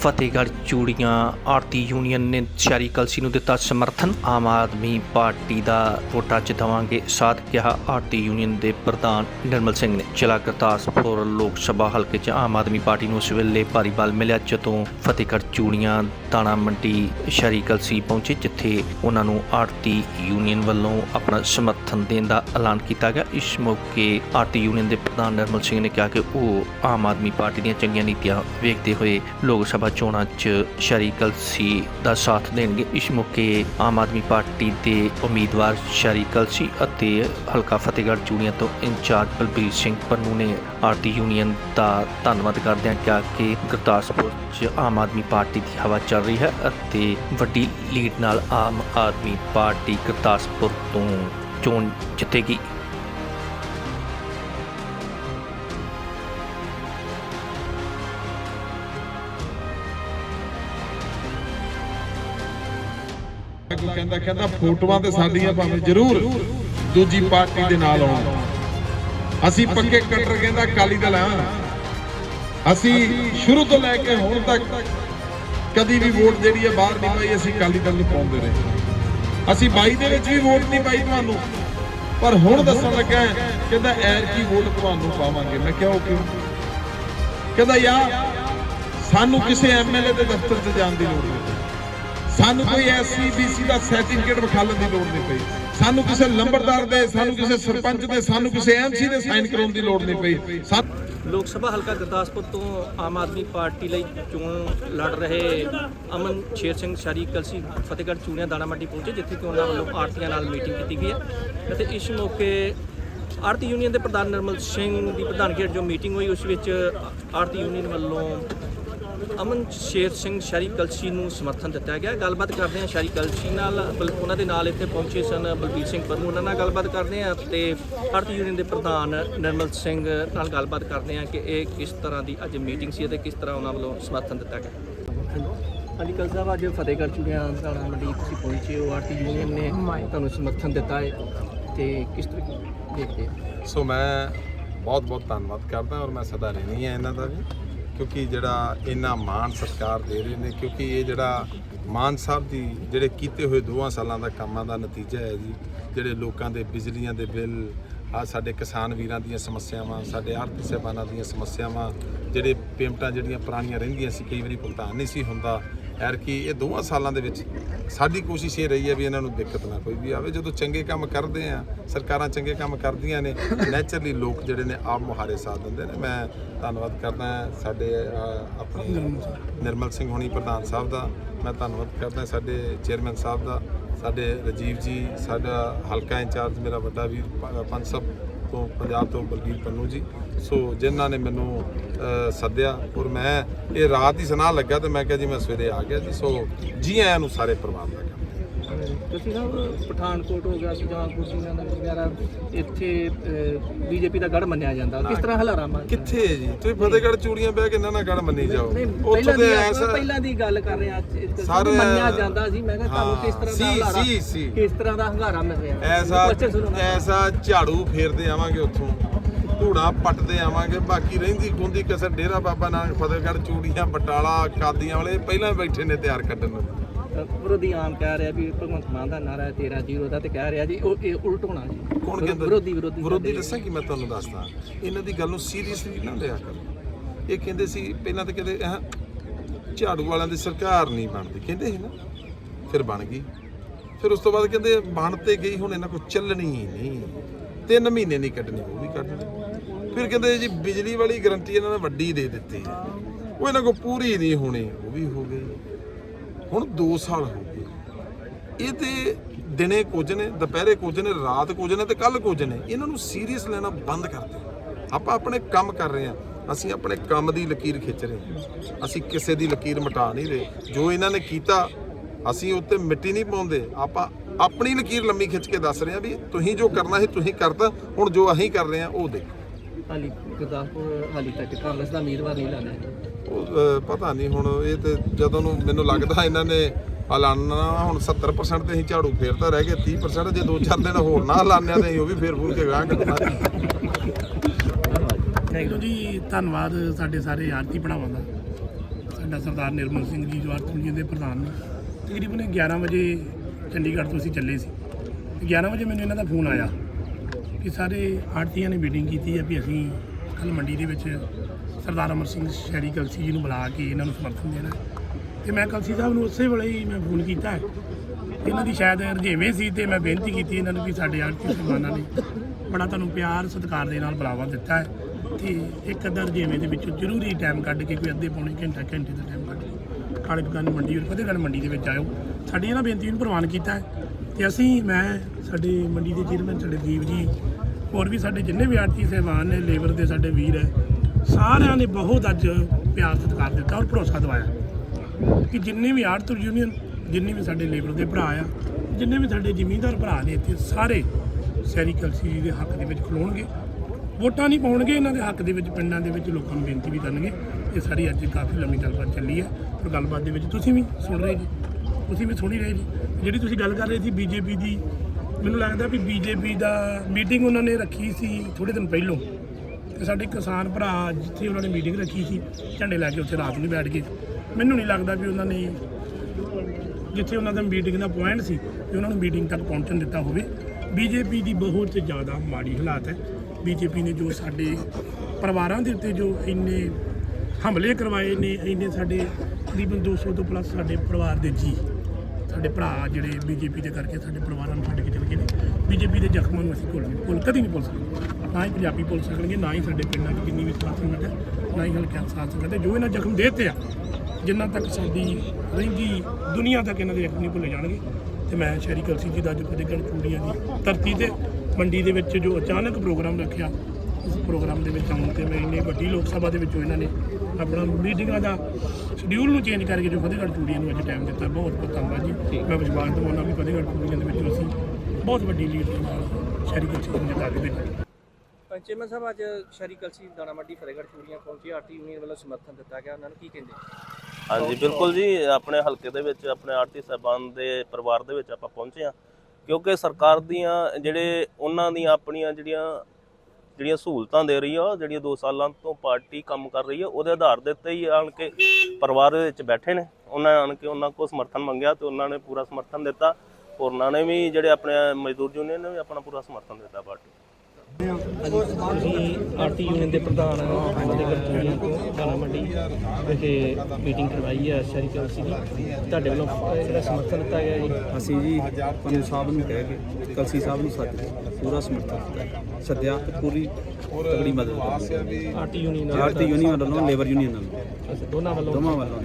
ਫਤਿਹਗੜ੍ਹ ਚੂੜੀਆਂ ਆਰਤੀ union ਨੇ ਸ਼ਹਿਰੀ ਕਲਸੀ ਨੂੰ ਦਿੱਤਾ ਸਮਰਥਨ। ਆਮ ਆਦਮੀ ਪਾਰਟੀ ਦਾ ਵੋਟਾਂ 'ਚ ਦੇਵਾਂਗੇ ਸਾਥ ਕਿਹਾ ਆਰਤੀ ਯੂਨੀਅਨ ਦੇ ਪ੍ਰਧਾਨ ਨਿਰਮਲ ਸਿੰਘ ਨੇ। ਜ਼ਿਲ੍ਹਾ ਗੁਰਦਾਸਪੁਰ ਲੋਕ ਸਭਾ ਹਲਕੇ 'ਚ ਆਮ ਆਦਮੀ ਪਾਰਟੀ ਨੂੰ ਉਸ ਵੇਲੇ ਭਾਰੀ ਬਲ ਮਿਲਿਆ, ਜਦੋਂ ਫਤਿਹਗੜ੍ਹ ਚੂੜੀਆਂ ਦਾਣਾ ਮੰਡੀ ਸ਼ਹਿਰੀ ਕਲਸੀ ਪਹੁੰਚੇ, ਜਿੱਥੇ ਉਹਨਾਂ ਨੂੰ ਆਰਤੀ ਯੂਨੀਅਨ ਵੱਲੋਂ ਆਪਣਾ ਸਮਰਥਨ ਦੇਣ ਦਾ ਐਲਾਨ ਕੀਤਾ ਗਿਆ। ਇਸ ਮੌਕੇ ਆਰਤੀ ਯੂਨੀਅਨ ਦੇ ਪ੍ਰਧਾਨ ਨਿਰਮਲ ਸਿੰਘ ਨੇ ਕਿਹਾ ਕਿ ਉਹ ਆਮ ਆਦਮੀ ਪਾਰਟੀ ਦੀਆਂ ਚੰਗੀਆਂ ਨੀਤੀਆਂ ਵੇਖਦੇ ਹੋਏ ਲੋਕ ਸਭਾ ਚੋਣਾਂ 'ਚ ਸ਼ਹਿਰੀ ਕਲਸੀ ਦਾ ਸਾਥ ਦੇਣਗੇ। ਇਸ ਮੌਕੇ ਆਮ ਆਦਮੀ ਪਾਰਟੀ ਦੇ ਉਮੀਦਵਾਰ ਸ਼ਹਿਰੀ ਕਲਸੀ ਅਤੇ ਹਲਕਾ ਫਤਿਹਗੜ੍ਹ ਚੂੜੀਆਂ ਤੋਂ ਇੰਚਾਰਜ ਬਲਬੀਰ ਸਿੰਘ ਪੰਨੂ ਨੇ ਆਰਤੀ ਯੂਨੀਅਨ ਦਾ ਧੰਨਵਾਦ ਕਰਦਿਆਂ ਕਿਹਾ ਕਿ ਗੁਰਦਾਸਪੁਰ 'ਚ ਆਮ ਆਦਮੀ ਪਾਰਟੀ ਦੀ ਹਵਾ ਚੱਲ ਰਹੀ ਹੈ ਅਤੇ ਵੱਡੀ ਲੀਡ ਨਾਲ ਆਮ ਆਦਮੀ ਪਾਰਟੀ ਗੁਰਦਾਸਪੁਰ ਤੋਂ ਚੋਣ ਜਿੱਤੇਗੀ। ਕੋਈ ਕਹਿੰਦਾ ਕਹਿੰਦਾ ਫੋਟੋਆਂ ਤੇ ਸਾਡੀਆਂ ਭਾਵੇਂ ਜ਼ਰੂਰ ਦੂਜੀ ਪਾਰਟੀ ਦੇ ਨਾਲ ਆਉਣ। ਅਸੀਂ ਪੱਕੇ ਕੱਟਰ ਕਹਿੰਦਾ ਅਕਾਲੀ ਦਲ ਆ। ਅਸੀਂ ਸ਼ੁਰੂ ਤੋਂ ਲੈ ਕੇ ਹੁਣ ਤੱਕ ਕਦੀ ਵੀ ਵੋਟ ਜਿਹੜੀ ਹੈ ਬਾਹਰ ਨਹੀਂ ਪਾਈ ਅਸੀਂ ਅਕਾਲੀ ਦਲ ਨੂੰ ਪਾਉਂਦੇ ਰਹੇ। ਅਸੀਂ 22 ਦੇ ਵਿੱਚ ਵੀ ਵੋਟ ਨਹੀਂ ਪਾਈ ਤੁਹਾਨੂੰ। ਪਰ ਹੁਣ ਦੱਸਣ ਲੱਗਾ ਕਹਿੰਦਾ ਐਰ ਕੀ ਵੋਟ ਤੁਹਾਨੂੰ ਪਾਵਾਂਗੇ। ਮੈਂ ਕਿਹਾ ਉਹ ਕਿਉਂ? ਕਹਿੰਦਾ ਯਾਰ ਸਾਨੂੰ ਕਿਸੇ ਐਮਐਲਏ ਦੇ ਦਫ਼ਤਰ 'ਚ ਜਾਣ ਦੀ ਲੋੜ ਨਹੀਂ। ਸਾਨੂੰ ਕੋਈ ਐਸਸੀ ਬੀਸੀ ਦਾ ਸਰਟੀਫਿਕੇਟ ਵਿਖਾਲਣ ਦੀ ਲੋੜ ਨਹੀਂ ਪਈ। ਸਾਨੂੰ ਕਿਸੇ ਲੰਬੜਦਾਰ ਦੇ, ਸਾਨੂੰ ਕਿਸੇ ਸਰਪੰਚ ਦੇ, ਸਾਨੂੰ ਕਿਸੇ ਐਮਸੀ ਦੇ ਸਾਈਨ ਕਰਾਉਣ ਦੀ ਲੋੜ ਨਹੀਂ ਪਈ। ਲੋਕ ਸਭਾ ਹਲਕਾ ਗੁਰਦਾਸਪੁਰ ਤੋਂ ਆਮ ਆਦਮੀ ਪਾਰਟੀ ਲਈ ਚੋਣ ਲੜ ਰਹੇ ਅਮਨ ਸ਼ੇਰ ਸਿੰਘ ਸ਼ਾਰੀ ਕਲਸੀ ਫਤਿਹਗੜ੍ਹ ਚੂੜੀਆਂ ਦਾਣਾ ਮੰਡੀ ਪਹੁੰਚੇ, ਜਿੱਥੇ ਕਿ ਉਹਨਾਂ ਵੱਲੋਂ ਆਰਤੀਆਂ ਨਾਲ ਮੀਟਿੰਗ ਕੀਤੀ ਗਈ ਹੈ। ਅਤੇ ਇਸ ਮੌਕੇ ਆਰਤੀ ਯੂਨੀਅਨ ਦੇ ਪ੍ਰਧਾਨ ਨਿਰਮਲ ਸਿੰਘ ਦੀ ਪ੍ਰਧਾਨਗੀ ਹੇਠ ਜੋ ਮੀਟਿੰਗ ਹੋਈ, ਉਸ ਵਿੱਚ ਆਰਤੀ ਯੂਨੀਅਨ ਵੱਲੋਂ ਅਮਨ ਸ਼ੇਰ ਸਿੰਘ ਸ਼ਾਰੀ ਕਲਸੀ ਨੂੰ ਸਮਰਥਨ ਦਿੱਤਾ ਗਿਆ। ਗੱਲਬਾਤ ਕਰਦੇ ਹਾਂ ਸ਼ਾਰੀ ਕਲਸੀ ਨਾਲ। ਬਲ- ਉਹਨਾਂ ਦੇ ਨਾਲ ਇੱਥੇ ਪਹੁੰਚੇ ਸਨ ਬਲਬੀਰ ਸਿੰਘ ਪੰਨੂ ਉਹਨਾਂ ਨਾਲ ਗੱਲਬਾਤ ਕਰਦੇ ਹਾਂ ਤੇ ਭਾਰਤੀ ਯੂਨੀਅਨ ਦੇ ਪ੍ਰਧਾਨ ਨਿਰਮਲ ਸਿੰਘ ਨਾਲ ਗੱਲਬਾਤ ਕਰਦੇ ਹਾਂ ਕਿ ਇਹ ਕਿਸ ਤਰ੍ਹਾਂ ਦੀ ਅੱਜ ਮੀਟਿੰਗ ਸੀ ਅਤੇ ਕਿਸ ਤਰ੍ਹਾਂ ਉਹਨਾਂ ਵੱਲੋਂ ਸਮਰਥਨ ਦਿੱਤਾ ਗਿਆ। ਹਾਂਜੀ ਕਲ ਸਾਹਿਬ ਅੱਜ ਫਤਿਹਗੜ੍ਹ ਚੁੜੀਆਂ ਦਾਣਾ ਮੰਡੀ ਤੁਸੀਂ ਪਹੁੰਚੇ ਹੋ। ਆਰਤੀ ਯੂਨੀਅਨ ਨੇ ਤੁਹਾਨੂੰ ਸਮਰਥਨ ਦਿੱਤਾ ਹੈ ਤੇ ਕਿਸ ਤਰ੍ਹਾਂ ਦੇਖਦੇ ਸੋ ਮੈਂ ਬਹੁਤ ਬਹੁਤ ਧੰਨਵਾਦ ਕਰਦਾ ਔਰ ਮੈਂ ਸਦਾ ਰਹਿਣੀ ਹੈ ਇਹਨਾਂ ਦਾ ਵੀ। ਕਿਉਂਕਿ ਜਿਹੜਾ ਇੰਨਾ ਮਾਣ ਸਰਕਾਰ ਦੇ ਰਹੇ ਨੇ, ਕਿਉਂਕਿ ਇਹ ਜਿਹੜਾ ਮਾਨ ਸਾਹਿਬ ਦੀ ਜਿਹੜੇ ਕੀਤੇ ਹੋਏ ਦੋਹਾਂ ਸਾਲਾਂ ਦਾ ਕੰਮਾਂ ਦਾ ਨਤੀਜਾ ਹੈ ਜੀ, ਜਿਹੜੇ ਲੋਕਾਂ ਦੇ ਬਿਜਲੀਆਂ ਦੇ ਬਿੱਲ, ਆ ਸਾਡੇ ਕਿਸਾਨ ਵੀਰਾਂ ਦੀਆਂ ਸਮੱਸਿਆਵਾਂ, ਸਾਡੇ ਆਰਥਿਕ ਸਹਿਬਾਨਾਂ ਦੀਆਂ ਸਮੱਸਿਆਵਾਂ, ਜਿਹੜੇ ਪੇਮੈਂਟਾਂ ਜਿਹੜੀਆਂ ਪੁਰਾਣੀਆਂ ਰਹਿੰਦੀਆਂ ਸੀ, ਕਈ ਵਾਰੀ ਭੁਗਤਾਨ ਨਹੀਂ ਸੀ ਹੁੰਦਾ। ਐਰ ਕਿ ਇਹ ਦੋਵਾਂ ਸਾਲਾਂ ਦੇ ਵਿੱਚ ਸਾਡੀ ਕੋਸ਼ਿਸ਼ ਇਹ ਰਹੀ ਹੈ ਵੀ ਇਹਨਾਂ ਨੂੰ ਦਿੱਕਤ ਨਾ ਕੋਈ ਵੀ ਆਵੇ। ਜਦੋਂ ਚੰਗੇ ਕੰਮ ਕਰਦੇ ਆ ਸਰਕਾਰਾਂ ਚੰਗੇ ਕੰਮ ਕਰਦੀਆਂ ਨੇ ਨੇਚਰਲੀ ਲੋਕ ਜਿਹੜੇ ਨੇ ਆਪ ਮੁਹਾਰੇ ਸਾਥ ਦਿੰਦੇ ਨੇ। ਮੈਂ ਧੰਨਵਾਦ ਕਰਦਾ ਸਾਡੇ ਆਪਣੇ ਨਿਰਮਲ ਸਿੰਘ। ਹੋਣੀ ਪ੍ਰਧਾਨ ਸਾਹਿਬ ਦਾ। ਮੈਂ ਧੰਨਵਾਦ ਕਰਦਾ ਸਾਡੇ ਚੇਅਰਮੈਨ ਸਾਹਿਬ ਦਾ। ਸਾਡੇ ਰਾਜੀਵ ਜੀ ਸਾਡਾ ਹਲਕਾ ਇੰਚਾਰਜ ਮੇਰਾ ਵੱਡਾ ਵੀਰ ਪੰਜ ਸਾਹਿਬ ਤੋਂ, ਪੰਜਾਬ ਤੋਂ ਬਲਬੀਰ ਪੰਨੂ ਜੀ। ਸੋ ਜਿਨ੍ਹਾਂ ਨੇ ਮੈਨੂੰ ਸੱਦਿਆ ਔਰ ਮੈਂ ਇਹ ਰਾਤ ਹੀ ਸੁਨਾਹ ਲੱਗਾ ਤੇ ਮੈਂ ਕਿਹਾ ਜੀ ਮੈਂ ਸਵੇਰੇ ਆ ਗਿਆ ਜੀ। ਸੋ ਜੀ ਆਇਆਂ ਨੂੰ ਸਾਰੇ ਪਰਿਵਾਰ ਦਾ ਕੰਮ ਤੁਸੀਂ ਨਾ ਪਠਾਨਕੋਟ ਹੋ ਗਿਆ ਸੁਜਾਨਪੁਰ ਸਿੰਘਾਂ ਦਾ ਵਗੈਰਾ ਇੱਥੇ ਬੀਜੇਪੀ ਦਾ ਗੜ ਮੰਨਿਆ ਜਾਂਦਾ। ਕਿਸ ਤਰ੍ਹਾਂ ਹਲਾਰਾ ਮਾਰ ਕਿੱਥੇ ਹੈ ਜੀ? ਤੁਸੀਂ ਫਤਿਹਗੜ੍ਹ ਚੂੜੀਆਂ ਬਹਿ ਕੇ ਨਾ ਨਾ ਗੜ ਮੰਨੀ ਜਾਓ। ਉੱਥੋਂ ਦੇ ਐਸਾ ਪਹਿਲਾਂ ਦੀ ਗੱਲ ਕਰ ਰਹੇ ਅੱਜ ਸਾਰੇ- ਮੰਨਿਆ ਜਾਂਦਾ ਸੀ। ਮੈਂ ਕਿਹਾ ਤੁਹਾਨੂੰ ਕਿਸ ਤਰ੍ਹਾਂ ਦਾ ਹਲਾਰਾ ਸੀ, ਸੀ। ਕਿਸ ਤਰ੍ਹਾਂ ਦਾ ਹੰਗਾਰਾ ਮਿਲ ਰਿਹਾ? ਐਸਾ। ਐਸਾ ਝਾੜੂ ਫੇਰਦੇ ਆਵਾਂਗੇ ਉੱਥੋਂ। ਧੂੜਾ ਪੱਟਦੇ ਆਵਾਂਗੇ। ਬਾਕੀ ਰਹਿੰਦੀ ਗੁੰਦੀ ਕਸਰ ਡੇਰਾ ਬਾਬਾ ਨਾਨਕ ਫਤਿਹਗੜ੍ਹ ਚੂੜੀਆਂ ਬਟਾਲਾ ਕਾਦੀਆਂ ਵਾਲੇ ਪਹਿਲਾਂ ਬੈਠੇ ਨੇ ਤਿਆਰ ਕੱਢਣ। ਵਿਰੋਧੀ ਆਮ ਕਹਿ ਰਿਹਾ ਵੀ ਭਗਵੰਤ ਮਾਨ ਦਾ ਨਾਰਾ ਹੈ 13 ਜ਼ੀਰੋ ਦਾ ਤੇ ਕਹਿ ਰਿਹਾ ਜੀ ਉਹ ਇਹ ਉਲਟ ਹੋਣਾ ਜੀ। ਕੌਣ ਕਹਿੰਦਾ? ਵਿਰੋਧੀ ਵਿਰੋਧੀ ਵਿਰੋਧੀ ਦੱਸਾਂ ਕਿ ਮੈਂ ਤੁਹਾਨੂੰ ਦੱਸਦਾ। ਇਹਨਾਂ ਦੀ ਗੱਲ ਨੂੰ ਸੀਰੀਅਸਲੀ ਨਾ ਲਿਆ ਕਰੋ। ਇਹ ਕਹਿੰਦੇ ਸੀ ਪਹਿਲਾਂ ਤਾਂ ਕਹਿੰਦੇ ਅਹ, ਝਾੜੂ ਵਾਲਿਆਂ ਦੀ ਸਰਕਾਰ ਨਹੀਂ ਬਣਦੀ। ਕਹਿੰਦੇ ਸੀ ਨਾ ਫਿਰ ਬਣ ਗਈ। ਫਿਰ ਉਸ ਤੋਂ ਬਾਅਦ ਕਹਿੰਦੇ ਬਣ ਤੇ ਗਈ ਹੁਣ ਇਹਨਾਂ ਕੋਲ ਚੱਲਣੀ ਨਹੀਂ। ਤਿੰਨ ਮਹੀਨੇ ਨਹੀਂ ਕੱਢਣੀ ਉਹ ਵੀ ਕੱਢ ਲਈ ਫਿਰ ਕਹਿੰਦੇ ਜੀ ਬਿਜਲੀ ਵਾਲੀ ਗਰੰਟੀ ਇਹਨਾਂ ਨੇ ਵੱਡੀ ਦੇ ਦਿੱਤੀ ਉਹ ਇਹਨਾਂ ਕੋਲ ਪੂਰੀ ਨਹੀਂ ਹੋਣੀ ਉਹ ਵੀ ਹੋ ਗਈ। ਹੁਣ 2 ਸਾਲ ਹੋ ਗਏ। ਇਹਦੇ ਦਿਨੇ ਕੁਝ ਨੇ, ਦੁਪਹਿਰੇ ਕੁਝ ਨੇ, ਰਾਤ ਕੁਝ ਨੇ ਤੇ ਕੱਲ ਕੁਝ ਨੇ। ਇਹਨਾਂ ਨੂੰ ਸੀਰੀਅਸ ਲੈਣਾ ਬੰਦ ਕਰ ਦਿਓ ਆਪਾਂ ਆਪਣੇ ਕੰਮ ਕਰ ਰਹੇ ਹਾਂ। ਅਸੀਂ ਆਪਣੇ ਕੰਮ ਦੀ ਲਕੀਰ ਖਿੱਚ ਰਹੇ ਹਾਂ। ਅਸੀਂ ਕਿਸੇ ਦੀ ਲਕੀਰ ਮਿਟਾ ਨਹੀਂ ਰਹੇ। ਜੋ ਇਹਨਾਂ ਨੇ ਕੀਤਾ, ਅਸੀਂ ਉੱਤੇ ਮਿੱਟੀ ਨਹੀਂ ਪਾਉਂਦੇ। ਆਪਾਂ ਆਪਣੀ ਲਕੀਰ ਲੰਮੀ ਖਿੱਚ ਕੇ ਦੱਸ ਰਹੇ ਹਾਂ ਵੀ ਤੁਸੀਂ ਜੋ ਕਰਨਾ ਸੀ, ਤੁਸੀਂ ਕਰਤਾ। ਹੁਣ ਜੋ ਅਸੀਂ ਕਰ ਰਹੇ ਹਾਂ, ਉਹ ਦੇਖੋ। ਹਾਲੀ ਗੁਰਦਾਸਪੁਰ, ਹਾਲੀ ਤੱਕ ਕਾਂਗਰਸ ਦਾ ਉਮੀਦਵਾਰ ਨਹੀਂ ਲਾਣਾ ਉਹ ਅਹ, ਪਤਾ ਨਹੀਂ ਹੁਣ ਇਹ ਤੇ ਜਦੋਂ ਨੂੰ ਮੈਨੂੰ ਲੱਗਦਾ ਇਹਨਾਂ ਨੇ ਹਲਾਨਾ ਹੁਣ 70% ਤੇ ਅਸੀਂ ਝਾੜੂ ਫੇਰਦਾ ਰਹਿ ਗਏ 30% ਜੇ ਦੋ ਚਾਰ ਦਿਨ ਹੋਰ ਨਾ ਐਲਾਨਿਆ ਤੇ ਅਸੀਂ ਉਹ ਵੀ ਫੇਰ ਫੂਰ ਕੇ ਗਾਂ ਕੱਢਣਾ ਥੈਂਕ ਜੀ ਧੰਨਵਾਦ ਸਾਡੇ ਸਾਰੇ ਆਰਤੀ ਭਰਾਵਾਂ ਦਾ। ਸਾਡਾ ਸਰਦਾਰ ਨਿਰਮਲ ਸਿੰਘ ਜੀ ਜੋ ਆਰਥ ਯੂਨੀਅਨ ਦੇ ਪ੍ਰਧਾਨ ਨੇ। ਤਕਰੀਬਨ 11 ਵਜੇ ਚੰਡੀਗੜ੍ਹ ਤੋਂ ਅਸੀਂ ਚੱਲੇ ਸੀ। ਤੇ 11 ਵਜੇ ਮੈਨੂੰ ਇਹਨਾਂ ਦਾ ਫੋਨ ਆਇਆ ਕਿ ਸਾਰੇ ਆੜਤੀਆਂ ਨੇ ਮੀਟਿੰਗ ਕੀਤੀ ਹੈ ਵੀ ਅਸੀਂ ਕੱਲ ਮੰਡੀ ਦੇ ਵਿੱਚ ਸਰਦਾਰ ਅਮਰ ਸਿੰਘ ਸ਼ਹਿਰੀ ਕਲਸੀ ਜੀ ਨੂੰ ਬੁਲਾ ਕੇ ਇਹਨਾਂ ਨੂੰ ਸਮਰਥਨ ਦੇਣਾ ਹੈ। ਤੇ ਮੈਂ ਕਲਸੀ ਸਾਹਿਬ ਨੂੰ ਉਸੇ ਵੇਲੇ ਹੀ ਮੈਂ ਫੋਨ ਕੀਤਾ ਇਹਨਾਂ ਦੀ ਸ਼ਾਇਦ ਰਜੇਵੇਂ ਸੀ ਤੇ ਮੈਂ ਬੇਨਤੀ ਕੀਤੀ ਇਹਨਾਂ ਨੂੰ ਵੀ ਸਾਡੇ ਆਰਥਿਕ ਸਨਮਾਨਾਂ ਨੇ ਬੜਾ ਤੁਹਾਨੂੰ ਪਿਆਰ ਸਤਿਕਾਰ ਦੇ ਨਾਲ ਬੁਲਾਵਾ ਦਿੱਤਾ ਹੈ ਤੇ ਇੱਕ ਅੱਧਾ ਰਜੇਵੇਂ ਦੇ ਵਿੱਚੋਂ ਜ਼ਰੂਰੀ ਟਾਈਮ ਕੱਢ ਕੇ ਕੋਈ ਅੱਧੇ ਪੌਣੇ ਘੰਟਾ, ਘੰਟੇ ਦਾ ਟਾਈਮ ਕੱਢ ਕੇ ਕਾਲੇ ਦੁਕਾਨ ਮੰਡੀ ਔਰ ਫਤਿਹਗੜ੍ਹ ਮੰਡੀ ਦੇ ਵਿੱਚ ਆਇਓ ਸਾਡੀ ਇਹਨਾਂ ਬੇਨਤੀ ਨੂੰ ਪ੍ਰਵਾਨ ਕੀਤਾ ਹੈ ਤੇ ਅਸੀਂ, ਮੈਂ, ਸਾਡੇ ਮੰਡੀ ਦੇ ਚੇਅਰਮੈਨ ਸਾਡੇ ਦੀਪ ਜੀ ਹੋਰ ਵੀ ਸਾਡੇ ਜਿੰਨੇ ਵੀ ਆੜਤੀ ਸਹਿਬਾਨ ਨੇ, ਲੇਬਰ ਦੇ ਸਾਡੇ ਵੀਰ ਹੈ, ਸਾਰਿਆਂ ਨੇ ਬਹੁਤ ਅੱਜ ਪਿਆਰ ਸਤਿਕਾਰ ਦਿੱਤਾ ਔਰ ਭਰੋਸਾ ਦਿਵਾਇਆ ਕਿ ਜਿੰਨੇ ਵੀ ਆੜਤ ਯੂਨੀਅਨ ਜਿੰਨੇ ਵੀ ਸਾਡੇ ਲੇਬਰ ਦੇ ਭਰਾ ਆ, ਜਿੰਨੇ ਵੀ ਸਾਡੇ ਜ਼ਿਮੀਂਦਾਰ ਭਰਾ ਨੇ ਇੱਥੇ, ਸਾਰੇ ਸੈਰੀ ਕਲਸੀ ਜੀ ਦੇ ਹੱਕ ਦੇ ਵਿੱਚ ਖਲੋਣਗੇ। ਵੋਟਾਂ ਨਹੀਂ ਪਾਉਣਗੇ ਇਹਨਾਂ ਦੇ ਹੱਕ ਦੇ ਵਿੱਚ, ਪਿੰਡਾਂ ਦੇ ਵਿੱਚ ਲੋਕਾਂ ਨੂੰ ਬੇਨਤੀ ਵੀ ਕਰਨਗੇ। ਇਹ ਸਾਰੀ ਅੱਜ ਕਾਫੀ ਲੰਮੀ ਗੱਲਬਾਤ ਚੱਲੀ ਹੈ ਪਰ ਗੱਲਬਾਤ ਦੇ ਵਿੱਚ ਤੁਸੀਂ ਵੀ ਸੁਣ ਰਹੇ ਜੀ। ਤੁਸੀਂ ਵੀ ਸੁਣੀ ਰਹੇ ਜੀ। ਜਿਹੜੀ ਤੁਸੀਂ ਗੱਲ ਕਰ ਰਹੇ ਸੀ, ਬੀਜੇਪੀ ਦੀ ਮੈਨੂੰ ਲੱਗਦਾ ਵੀ ਬੀਜੇਪੀ ਦਾ ਮੀਟਿੰਗ ਉਹਨਾਂ ਨੇ ਰੱਖੀ ਸੀ ਥੋੜੇ ਦਿਨ ਪਹਿਲੋਂ। ਤੇ ਸਾਡੇ ਕਿਸਾਨ ਭਰਾ ਜਿੱਥੇ ਉਹਨਾਂ ਨੇ ਮੀਟਿੰਗ ਰੱਖੀ ਸੀ, ਝੰਡੇ ਲੈ ਕੇ ਉੱਥੇ ਰਾਤ ਨੂੰ ਬੈਠ ਗਏ। ਮੈਨੂੰ ਨਹੀਂ ਲੱਗਦਾ ਵੀ ਉਹਨਾਂ ਨੇ ਜਿੱਥੇ ਉਹਨਾਂ ਦਾ ਮੀਟਿੰਗ ਦਾ ਪੁਆਇੰਟ ਸੀ ਕਿ ਉਹਨਾਂ ਨੂੰ ਮੀਟਿੰਗ ਤੱਕ ਪਹੁੰਚਣ ਦਿੱਤਾ ਹੋਵੇ। ਬੀਜੇਪੀ ਦੀ ਬਹੁਤ ਜ਼ਿਆਦਾ ਮਾੜੀ ਹਾਲਾਤ ਹੈ। ਬੀਜੇਪੀ ਨੇ ਜੋ ਸਾਡੇ ਪਰਿਵਾਰਾਂ ਦੇ ਉੱਤੇ ਜੋ ਇੰਨੇ ਹਮਲੇ ਕਰਵਾਏ ਨੇ, ਇੰਨੇ ਸਾਡੇ ਤਕਰੀਬਨ 200 ਤੋਂ ਪਲੱਸ ਸਾਡੇ ਪਰਿਵਾਰ ਦੇ ਜੀ। ਸਾਡੇ ਭਰਾ ਜਿਹੜੇ ਬੀਜੇਪੀ ਦੇ ਕਰਕੇ ਸਾਡੇ ਪਰਿਵਾਰਾਂ ਨੂੰ ਛੱਡ ਕੇ ਚਲੇ ਗਏ ਨੇ, ਬੀਜੇਪੀ ਦੇ ਜ਼ਖਮਾਂ ਨੂੰ ਅਸੀਂ ਭੁੱਲ ਨਹੀਂ ਭੁੱਲ ਕਦੀ ਨਹੀਂ ਭੁੱਲ ਸਕਦੇ। ਨਾ ਹੀ ਪੰਜਾਬੀ ਭੁੱਲ ਸਕਣਗੇ, ਨਾ ਹੀ ਸਾਡੇ ਪਿੰਡਾਂ 'ਚ ਕਿੰਨੀ ਵੀ ਸਾਥ ਹੈ, ਨਾ ਹੀ ਹਲਕਿਆਂ 'ਚ ਸਾਥ ਸੰਗਤ ਜੋ ਇਹਨਾਂ ਜ਼ਖਮ ਦੇਤੇ ਆ, ਜਿੰਨਾ ਤੱਕ ਸਾਡੀ ਰਹਿੰਦੀ ਦੁਨੀਆ ਤੱਕ ਇਹਨਾਂ ਦੇ ਜ਼ਖਮ ਨਹੀਂ ਭੁੱਲੇ ਜਾਣਗੇ, ਤੇ ਮੈਂ ਸ਼ਹਿਰੀ ਕਲਸੀ ਜੀ ਦਾ ਅੱਜ ਫਤਿਹਗੜ੍ਹ ਚੂੜੀਆਂ ਦੀ ਧਰਤੀ ਤੇ ਮੰਡੀ ਦੇ ਵਿੱਚ ਜੋ ਅਚਾਨਕ ਪ੍ਰੋਗਰਾਮ ਰੱਖਿਆ ਇਸ ਪ੍ਰੋਗਰਾਮ ਦੇ ਵਿੱਚ ਆਉਣ ਤੇ ਮੈਂ ਇੰਨੀ ਵੱਡੀ ਲੋਕ ਸਭਾ ਦੇ ਵਿੱਚੋਂ ਇਹਨਾਂ ਨੇ ਆਪਣਾ ਮੀਟਿੰਗਾਂ ਦਾ ਸ਼ਡਿਊਲ ਨੂੰ ਚੇਂਜ ਕਰਕੇ ਜੋ ਫਤਿਹਗੜ੍ਹ ਚੂੜੀਆਂ ਨੂੰ ਅੱਜ ਟਾਈਮ ਦਿੱਤਾ ਬਹੁਤ ਬਹੁਤ ਧੰਨਵਾਦ ਜੀ। ਮੈਂ ਵਿਸ਼ਵਾਸ ਦਿਵਾਉਣਾ ਵੀ ਫਤਿਹਗੜ੍ਹ ਚੂੜੀਆਂ ਦੇ ਵਿੱਚ ਅਸੀਂ ਬਹੁਤ ਵੱਡੀ ਲੀਡ ਦੇ ਨਾਲ ਸ਼ਹਿਰੀ ਕਲਸੀ ਨੂੰ ਜਿਤਾ ਕੇ ਭੇਜਾਂਗੇ ਚੇਅਰਮੈਨ ਸਾਹਿਬ ਅੱਜ ਸ਼ਹਿਰੀ ਕਲਸੀ ਦਾਣਾ ਮੰਡੀ ਫਤਿਹਗੜ੍ਹ ਚੂੜੀਆਂ ਪਹੁੰਚੀ। ਆਰਟੀ ਯੂਨੀਅਨ ਵੱਲੋਂ ਸਮਰਥਨ ਦਿੱਤਾ ਗਿਆ। ਉਹਨਾਂ ਨੂੰ ਕੀ ਕਹਿੰਦੇ? ਹਾਂਜੀ ਬਿਲਕੁਲ ਜੀ। ਆਪਣੇ ਹਲਕੇ ਦੇ ਵਿੱਚ ਆਪਣੇ ਆਰਤੀ ਸਾਹਿਬਾਨ ਦੇ ਪਰਿਵਾਰ ਦੇ ਵਿੱਚ ਆਪਾਂ ਪਹੁੰਚੇ ਆ ਕਿਉਂਕਿ ਸਰਕਾਰ ਦੀਆਂ ਜਿਹੜੇ ਉਹਨਾਂ ਦੀਆਂ ਆਪਣੀਆਂ ਜਿਹੜੀਆਂ ਜਿਹੜੀਆਂ ਸਹੂਲਤਾਂ ਦੇ ਰਹੀ ਆ, ਜਿਹੜੀਆਂ 2 ਸਾਲਾਂ ਤੋਂ ਪਾਰਟੀ ਕੰਮ ਕਰ ਰਹੀ ਆ, ਉਹਦੇ ਆਧਾਰ ਦੇ ਉੱਤੇ ਹੀ ਆਣ ਕੇ ਪਰਿਵਾਰ ਦੇ ਵਿੱਚ ਬੈਠੇ ਨੇ। ਉਹਨਾਂ ਆਣ ਕੇ ਉਹਨਾਂ ਕੋਲ ਸਮਰਥਨ ਮੰਗਿਆ ਤੇ ਉਹਨਾਂ ਨੇ ਪੂਰਾ ਸਮਰਥਨ ਦਿੱਤਾ। ਔਰ ਉਹਨਾਂ ਨੇ ਵੀ ਜਿਹੜੇ ਆਪਣੇ ਮਜ਼ਦੂਰ ਯੂਨੀਅਨ ਨੇ ਵੀ ਆਪਣਾ ਪੂਰਾ ਸਮਰਥਨ ਦਿੱਤਾ ਪਾਰਟੀ ਅਸੀਂ ਆਰਟੀ ਯੂਨੀਅਨ ਦੇ ਪ੍ਰਧਾਨ ਫਤਿਹਗੜ੍ਹ ਚੂੜੀਆਂ ਤੋਂ ਦਾਣਾ ਮੰਡੀ ਵਿਖੇ ਮੀਟਿੰਗ ਕਰਵਾਈ ਹੈ ਸ਼ਹਿਰੀ ਕੌਂਸਲ ਦੀ। ਤੁਹਾਡੇ ਵੱਲੋਂ ਜਿਹੜਾ ਸਮਰਥਨ ਦਿੱਤਾ ਗਿਆ ਜੀ? ਅਸੀਂ ਜੀ ਪੰਨੂ ਸਾਹਿਬ ਨੂੰ ਕਹਿ ਕੇ ਕਲਸੀ ਸਾਹਿਬ ਨੂੰ ਸੱਦ ਕੇ ਪੂਰਾ ਸਮਰਥਨ ਦਿੱਤਾ ਸੱਦਿਆ ਤੇ ਪੂਰੀ ਤਗੜੀ ਮਦਦ ਕੀਤੀ ਆਰਟੀ ਯੂਨੀਅਨ ਆਰਤੀ ਯੂਨੀਅਨ ਵੱਲੋਂ ਲੇਬਰ ਯੂਨੀਅਨ ਵੱਲੋਂ। ਦੋਨਾਂ ਵੱਲੋਂ? ਦੋਵਾਂ ਵੱਲੋਂ